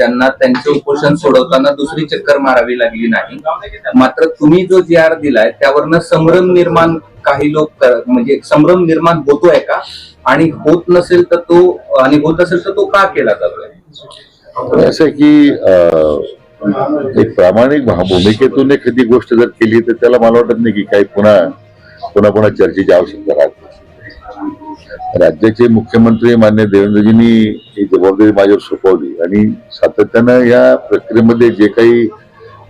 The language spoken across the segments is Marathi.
त्यांना त्यांचे उपोषण सोडवताना दुसरी चक्कर मारावी लागली नाही. मात्र तुम्ही जो जी आर दिलाय त्यावरनं संभ्रम निर्माण काही लोक म्हणजे संभ्रम निर्माण होतोय का? आणि होत नसेल तर तो आणि होत असेल तर तो का केला जातोय? असं की एक प्रामाणिक भूमिकेतून एखादी गोष्ट जर केली तर त्याला मला वाटत नाही की काही पुन्हा पुन्हा पुन्हा चर्चेची आवश्यकता राहते. राज्याचे मुख्यमंत्री मान्य देवेंद्रजींनी ही जबाबदारी माझ्यावर सोपवली. आणि सातत्यानं या प्रक्रियेमध्ये जे काही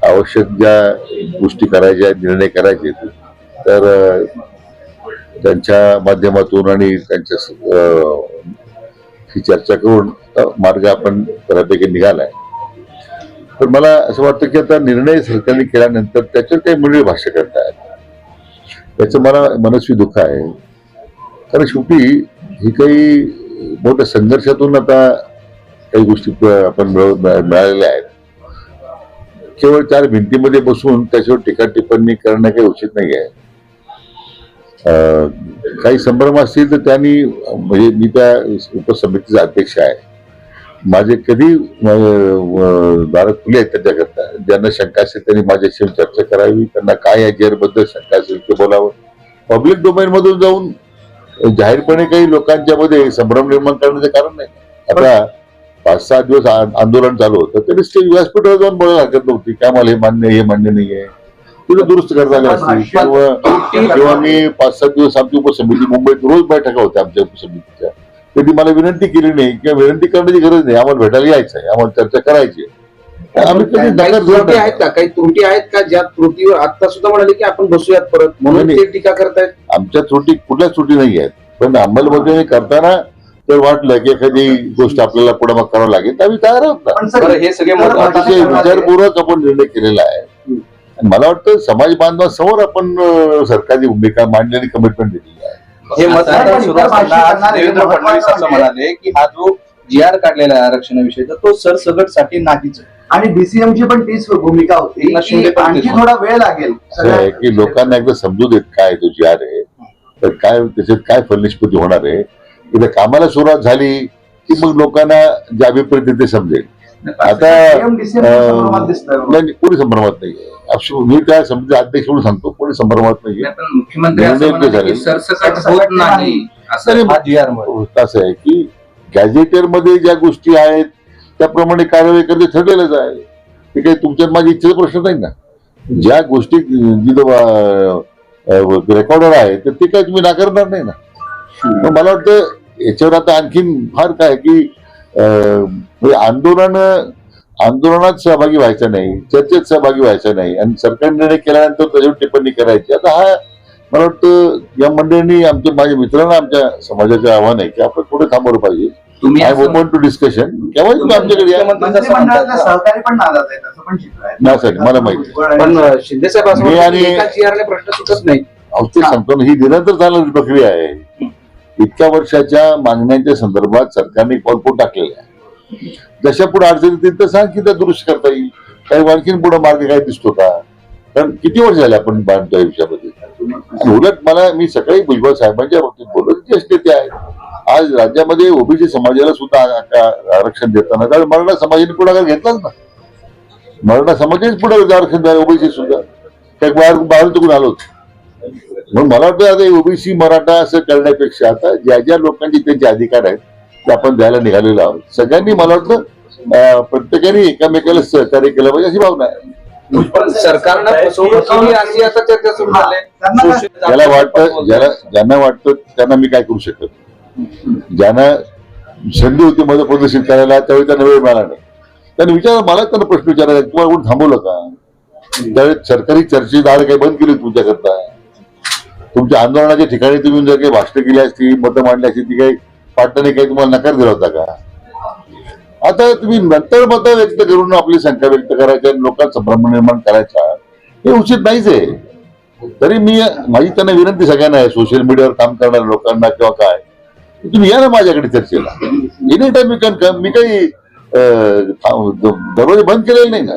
आवश्यक ज्या गोष्टी करायच्या निर्णय करायचे तर त्यांच्या माध्यमातून आणि त्यांच्या अं, ही चर्चा करून मार्ग आपण बऱ्यापैकी निघालाय तर मला असं वाटतं की आता निर्णय सरकारने केल्यानंतर त्याच्यावर काही मंडळी भाष्य करतायत. त्याचं मला मनस्वी दुःख आहे. कारण शेवटी ही काही मोठ्या संघर्षातून आता काही गोष्टी आपण मिळालेल्या आहेत. केवळ चार भिंतीमध्ये बसून त्याच्यावर टीका टिप्पणी करणं काही उचित नाही आहे. अं, काही संभ्रम असतील तर त्यांनी म्हणजे मी त्या उपसमितीचा अध्यक्ष आहे. माझे कधी अं, खुले आहेत त्याच्याकरता ज्यांना शंका असेल त्यांनी माझ्याशी चर्चा करावी त्यांना काय या जेअरबद्दल शंका असेल ते बोलावं. पब्लिक डोमेन मधून जाऊन जाहीरपणे काही लोकांच्या मध्ये संभ्रम निर्माण करण्याचं कारण नाही. आता पाच सहा दिवस आंदोलन चालू होतं तरी स्टेज व्यासपीठावर जाऊन बोलायला हरकत नव्हती. काय मला हे मान्य आहे, हे मान्य नाहीये तिथं दुरुस्त करता आले असतील किंवा किंवा मी पाच सात दिवस आमची उपसमिती मुंबईत रोज बैठका होत्या आमच्या उपसमितीच्या. कधी मला विनंती केली नाही किंवा विनंती करण्याची गरज नाही. आम्हाला भेटायला यायचं आहे. आम्हाला चर्चा करायची आहे. त्रुटी आहेत का? काही त्रुटी आहेत का? ज्या त्रुटीवर आता सुद्धा म्हणाले की आपण बसूयात परत. म्हणून ते टीका करतायत. आमच्या त्रुटी कुठल्याच त्रुटी नाही आहेत. पण अंमलबजावणी करताना जर वाटलं की एखादी गोष्ट आपल्याला पुढे मग करावं लागेल तर आम्ही तयार आहोत बरं हे सगळे तर अतिशय. विचारपूर्वक आपण निर्णय केलेला आहे. आणि मला वाटतं समाज बांधवांसमोर आपण सरकारची भूमिका मांडलेली कमिटमेंट दिलेली आहे. हे मतदान सुरू असताना देवेंद्र फडणवीस असं म्हणाले की हा जो जी आर काढलेला आहे आरक्षणाविषयीचा तो सरसगटसाठी नाहीच आहे. आणि डीसीएम ची पण तीच भूमिका होती आणखी थोडा वेळ लागेल. की लोकांना एकदा समजू देत काय तो जी आर आहे. तर काय त्याच्यात काय फलनिष्पत्ती होणार आहे? इथे कामाला सुरुवात झाली की मग लोकांना जे अभिप्रेत ते समजेल. आता नाही कोणी संभ्रमात नाही मी त्या समिती अध्यक्ष म्हणून सांगतो कोणी संभ्रमात नाहीये. नाही, असं हा आहे की गॅझेटरमध्ये ज्या गोष्टी आहेत त्याप्रमाणे कारवाई करणे ठरलेलंच आहे. ते काही तुमच्या माझी इच्छेचा प्रश्न नाही ना? ज्या गोष्टी जिथं रेकॉर्डर आहे तर ते काही तुम्ही नाकारणार नाही ना? मला वाटतं याच्यावर आता आणखीन फार काय की म्हणजे आंदोलन आंदोलनात सहभागी व्हायचं नाही चर्चेत सहभागी व्हायचं नाही आणि सरकार निर्णय केल्यानंतर त्याच्यावर टिप्पणी करायची. आता हा मला वाटतं या मंडळींनी आमच्या माझ्या मित्रांना आमच्या समाजाचं आव्हान आहे की आपण पुढे थांबवलं पाहिजे. तुम्ही आय ओपन टू डिस्कशन केव्हा तुम्ही आमच्याकडे या. म्हणतात. सहकारी पण नाराज आहेत असं पण चित्र आहे. नाही सर, मला माहिती पण शिंदे साहेब असं आणि- प्रश्न सुटत नाही. अहो, ते सांगतो ना ही निरंतर चालणारी प्रक्रिया आहे. इतक्या वर्षाच्या मागण्यांच्या संदर्भात सरकारने एक पाऊल टाकलेलं आहे. जशा पुढे अडचणी येतील तर सांग की त्या दुरुस्त करता येईल. काही आणखीन पुढे मार्ग काय दिसतो का कारण किती वर्ष झाले आपण बांधतो या विषयामध्ये? आणि उलट मला मी सकाळी भुजबळ साहेबांच्या बाबतीत बोलत ज्येष्ठ नेते आहेत. आज राज्यामध्ये ओबीसी समाजाला सुद्धा आरक्षण देताना कारण मराठा समाजाने पुढाकार घेतलाच ना मराठा समाजानेच पुढे आरक्षण द्या ओबीसी सुद्धा. काही बाहेर बाहेर चुकून आलो म्हणून मला वाटतं आता ओबीसी मराठा असं करण्यापेक्षा आता ज्या ज्या लोकांचे त्यांचे अधिकार आहेत ते आपण द्यायला निघालेलो आहोत. सगळ्यांनी मला वाटतं प्रत्येकाने एकामेकाला सहकार्य केलं पाहिजे अशी भावना आहे. पण सरकारनं ज्याला वाटतं ज्याला ज्यांना वाटतं त्यांना मी काय करू शकत नाही. ज्यांना संधी होती मध्ये प्रदर्शित करायला त्यावेळी त्यांना वेळ मिळाला नाही. त्यांनी विचारलं मला त्यांना प्रश्न विचारायला तुम्हाला कोण थांबवलं का? त्यावेळी सरकारी चर्चेची दार काही बंद केली तुमच्याकरता. तुमच्या आंदोलनाच्या ठिकाणी तुम्ही जर काही भाषण केली असती मतं मांडली असती ती काही पाटलाने काही तुम्हाला नकार दिला होता का? आता तुम्ही नंतर मतं व्यक्त करून आपली शंका व्यक्त करायच्या आणि लोकांत संभ्रम निर्माण करायचा हे उचित नाहीच आहे. तरी मी माझी त्यांना विनंती सगळ्यांना आहे सोशल मीडियावर काम करणाऱ्या लोकांना किंवा काय तुम्ही या ना माझ्याकडे चर्चेला. एनी टाइम मी कन कम- मी काही दरवाजे बंद केलेले नाही ना.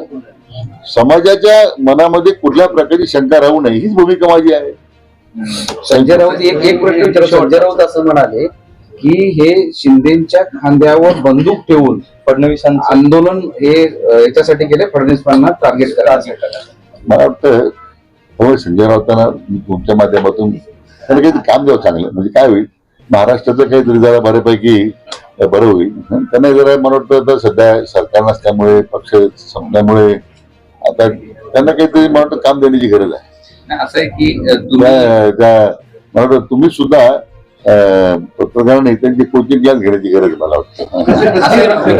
समाजाच्या मनामध्ये कुठल्या प्रकारची शंका राहू नये हीच भूमिका माझी आहे. संजय राऊत एक एक प्रश्न विचारतो संजय राऊत असं म्हणाले की हे शिंदेच्या खांद्यावर बंदूक ठेवून फडणवीसांचं. आंदोलन हे याच्यासाठी केले फडणवीसांना टार्गेट करायचं मला वाटतं हो संजय राऊतांना तुमच्या माध्यमातून काम द्यावं चांगलं. म्हणजे काय होईल? महाराष्ट्राचं काहीतरी जरा बऱ्यापैकी बरं होईल? त्यांना जरा मला वाटतं आता सध्या सरकार नसल्यामुळे पक्ष संपल्यामुळे आता त्यांना काहीतरी मला वाटतं काम देण्याची गरज आहे. असं आहे की मला वाटतं तुम्ही सुद्धा अं, पत्रकार नेत्यांची कोचिंग क्लास घेण्याची गरज मला वाटतं.